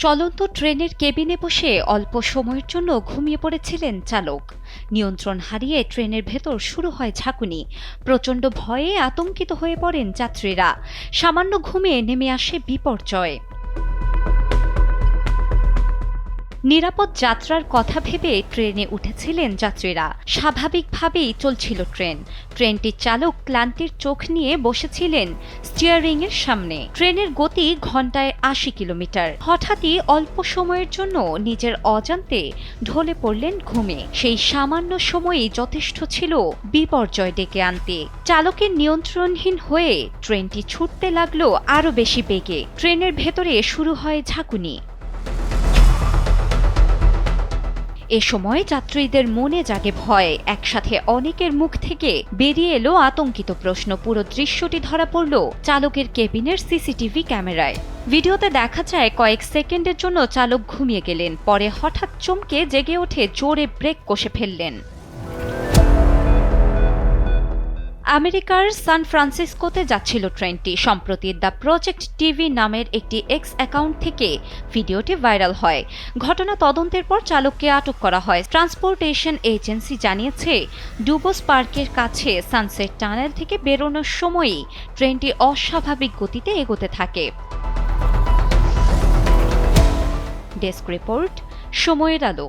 চলন্ত ট্রেনের কেবিনে বসে অল্প সময়ের জন্য ঘুমিয়ে পড়েছিলেন চালক। নিয়ন্ত্রণ হারিয়ে ট্রেনের ভেতর শুরু হয় ঝাঁকুনি। প্রচণ্ড ভয়ে আতঙ্কিত হয়ে পড়েন যাত্রীরা। সামান্য ঘুমে নেমে আসে বিপর্যয়। নিরাপদ যাত্রার কথা ভেবে ট্রেনে উঠেছিলেন যাত্রীরা। স্বাভাবিকভাবেই চলছিল ট্রেন। ট্রেনটির চালক ক্লান্তির চোখ নিয়ে বসেছিলেন স্টিয়ারিং এর সামনে। ট্রেনের গতি ঘন্টায় আশি কিলোমিটার। হঠাৎই অল্প সময়ের জন্য নিজের অজান্তে ঢলে পড়লেন ঘুমে। সেই সামান্য সময়ই যথেষ্ট ছিল বিপর্যয় ডেকে আনতে। চালকের নিয়ন্ত্রণহীন হয়ে ট্রেনটি ছুটতে লাগল আরও বেশি বেগে। ট্রেনের ভেতরে শুরু হয় ঝাঁকুনি। এ সময় যাত্রীদের মনে জাগে ভয়। একসাথে অনেকের মুখ থেকে বেরিয়ে এলো আতঙ্কিত প্রশ্ন। পুরো দৃশ্যটি ধরা পড়ল চালকের কেবিনের সিসিটিভি ক্যামেরায়। ভিডিওতে দেখা যায়, কয়েক সেকেন্ডের জন্য চালক ঘুমিয়ে গেলেন। পরে হঠাৎ চমকে জেগে ওঠে জোরে ব্রেক কষে ফেললেন। আমেরিকার সান ফ্রান্সিসকোতে যাচ্ছিল ট্রেনটি। সম্প্রতি দ্য প্রজেক্ট টিভি নামের একটি এক্স অ্যাকাউন্ট থেকে ভিডিওটি ভাইরাল হয়। ঘটনা তদন্তের পর চালককে আটক করা হয়। ট্রান্সপোর্টেশন এজেন্সি জানিয়েছে, ডুবোস পার্কের কাছে সানসেট টানেল থেকে বেরোনোর সময়ই ট্রেনটি অস্বাভাবিক গতিতে এগোতে থাকে। ডেস্ক রিপোর্ট, সময়ের আলো।